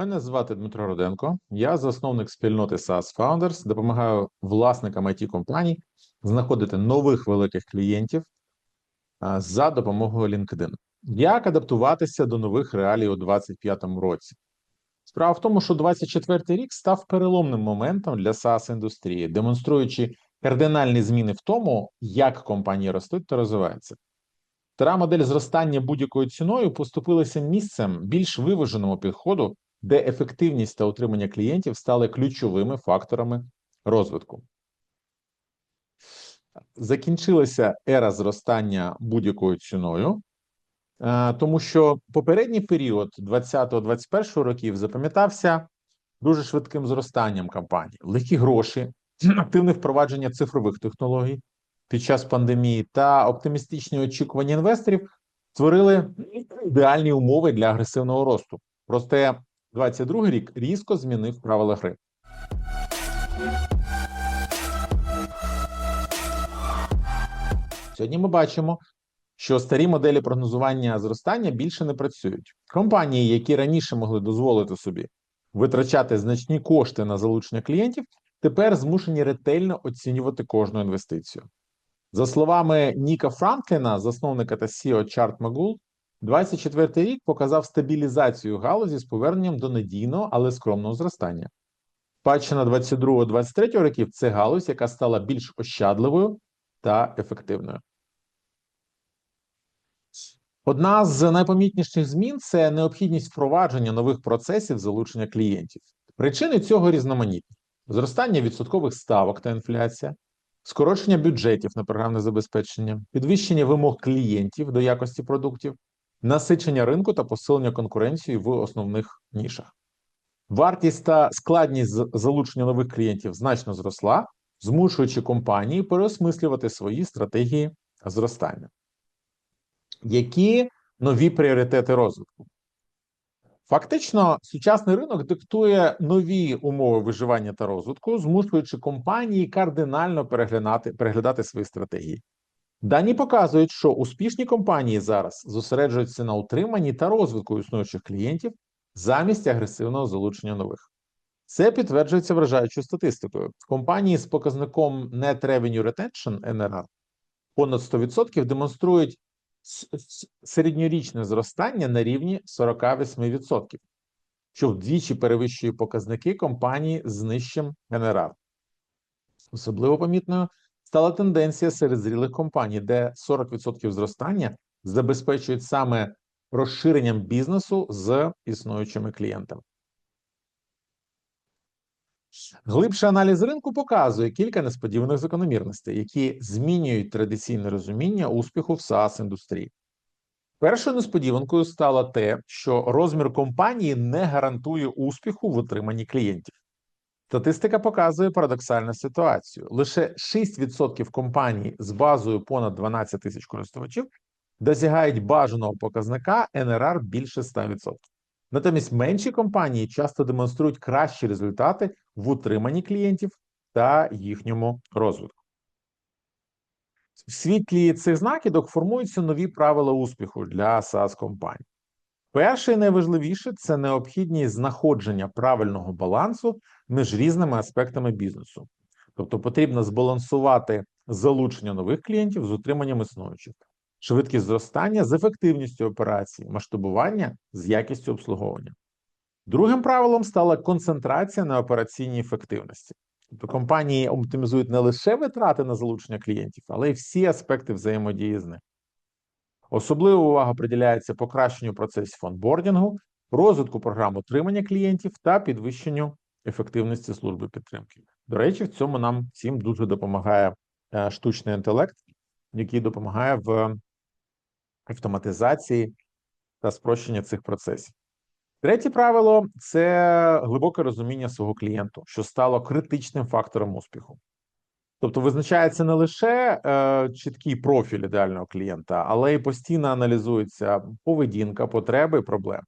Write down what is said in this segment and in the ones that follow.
Мене звати Дмитро Руденко. Я засновник спільноти SaaS Founders, допомагаю власникам it компаній знаходити нових великих клієнтів за допомогою LinkedIn. Як адаптуватися до нових реалій у 2025 році? Справа в тому, що 24 рік став переломним моментом для SaaS індустрії, демонструючи кардинальні зміни в тому, як компанії ростуть та розвиваються. Стара модель зростання будь-якою ціною поступилася місцем більш виваженому підходу, де ефективність та утримання клієнтів стали ключовими факторами розвитку. Закінчилася ера зростання будь-якою ціною, е, тому що попередній період 20-21 років запам'ятався дуже швидким зростанням компаній, легкі гроші, активне впровадження цифрових технологій під час пандемії та оптимістичні очікування інвесторів створили ідеальні умови для агресивного росту. Проте 22 рік різко змінив правила гри. Сьогодні ми бачимо, що старі моделі прогнозування зростання більше не працюють. Компанії, які раніше могли дозволити собі витрачати значні кошти на залучення клієнтів, тепер змушені ретельно оцінювати кожну інвестицію. За словами Ніка Франкліна, засновника та CEO ChartMogul, 24 рік показав стабілізацію галузі з поверненням до надійного, але скромного зростання. Спадщина 22-23 років це галузь, яка стала більш ощадливою та ефективною. Одна з найпомітніших змін це необхідність впровадження нових процесів залучення клієнтів. Причини цього різноманітні: зростання відсоткових ставок та інфляція, скорочення бюджетів на програмне забезпечення, підвищення вимог клієнтів до якості продуктів, насичення ринку та посилення конкуренції в основних нішах. Вартість та складність залучення нових клієнтів значно зросла, змушуючи компанії переосмислювати свої стратегії зростання. Які нові пріоритети розвитку? Фактично, сучасний ринок диктує нові умови виживання та розвитку, змушуючи компанії кардинально переглядати, переглядати свої стратегії. Дані показують, що успішні компанії зараз зосереджуються на утриманні та розвитку існуючих клієнтів замість агресивного залучення нових. Це підтверджується вражаючою статистикою. Компанії з показником Net Revenue Retention NRR понад 100% демонструють середньорічне зростання на рівні 48%, що вдвічі перевищує показники компанії з нижчим NRR. Особливо помітною стала тенденція серед зрілих компаній, де 40% зростання забезпечують саме розширенням бізнесу з існуючими клієнтами. Глибший аналіз ринку показує кілька несподіваних закономірностей, які змінюють традиційне розуміння успіху в SaaS індустрії. Першою несподіванкою стало те, що розмір компанії не гарантує успіху в отриманні клієнтів. Статистика показує парадоксальну ситуацію: лише 6% компаній з базою понад 12 тисяч користувачів досягають бажаного показника NRR більше 100%. Натомість менші компанії часто демонструють кращі результати в утриманні клієнтів та їхньому розвитку. В світлі цих знакідок формуються нові правила успіху для SaaS компаній. Перше і найважливіше це необхідність знаходження правильного балансу між різними аспектами бізнесу. Тобто потрібно збалансувати залучення нових клієнтів з утриманням існуючих, швидкість зростання з ефективністю операції, масштабування з якістю обслуговування. Другим правилом стала концентрація на операційній ефективності. Тобто компанії оптимізують не лише витрати на залучення клієнтів, але й всі аспекти взаємодії з ними. Особлива увага приділяється покращенню процесів онбордінгу, розвитку програм утримання клієнтів та підвищенню ефективності служби підтримки. До речі, в цьому нам всім дуже допомагає е, штучний інтелект, який допомагає в автоматизації та спрощенні цих процесів. Третє правило це глибоке розуміння свого клієнту, що стало критичним фактором успіху. Тобто визначається не лише е, чіткий профіль ідеального клієнта, але й постійно аналізується поведінка, потреби і проблеми.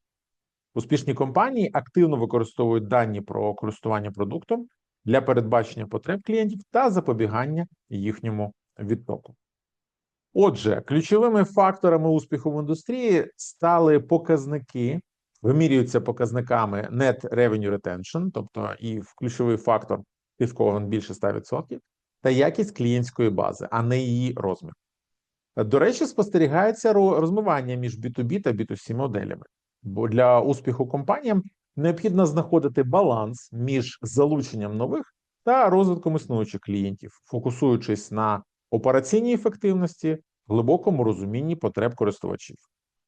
Успішні компанії активно використовують дані про користування продуктом для передбачення потреб клієнтів та запобігання їхньому відтоку. Отже, ключовими факторами успіху в індустрії стали показники вимірюються показниками Net Revenue Retention, тобто і в ключовий фактор тисковий більше 100%, та якість клієнтської бази, а не її розмір. До речі, спостерігається розмивання між B2B та B2C моделями, бо для успіху компаніям необхідно знаходити баланс між залученням нових та розвитком існуючих клієнтів, фокусуючись на операційній ефективності, глибокому розумінні потреб користувачів.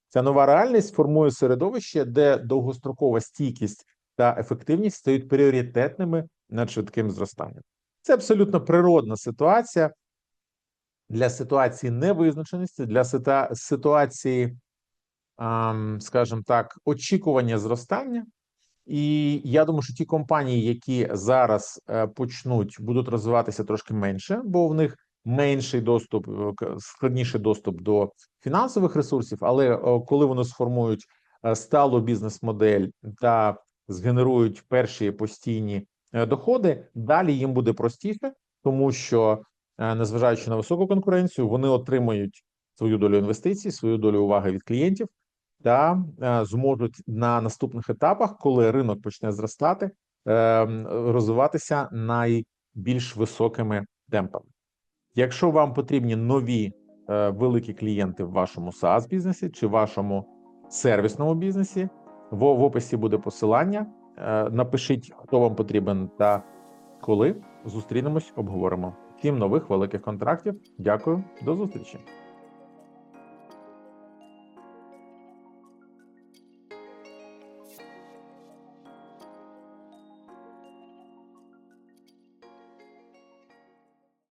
Ця нова реальність формує середовище, де довгострокова стійкість та ефективність стають пріоритетними над швидким зростанням. Це абсолютно природна ситуація для ситуації невизначеності, для ситуа- ситуації, скажімо так, очікування зростання. І я думаю, що ті компанії, які зараз е, почнуть, будуть розвиватися трошки менше, бо в них менший доступ, е, складніший доступ до фінансових ресурсів. Але е, коли вони сформують сталу бізнес-модель та згенерують перші постійні доходи, далі їм буде простіше, тому що, незважаючи на високу конкуренцію, вони отримують свою долю інвестицій, свою долю уваги від клієнтів та е, зможуть на наступних етапах, коли ринок почне зростати, е, розвиватися найбільш високими темпами. Якщо вам потрібні нові е, великі клієнти в вашому SaaS бізнесі чи вашому сервісному бізнесі, в, описі буде посилання. Напишіть, хто вам потрібен та коли. Зустрінемось, обговоримо. Всім нових великих контрактів. Дякую, до зустрічі.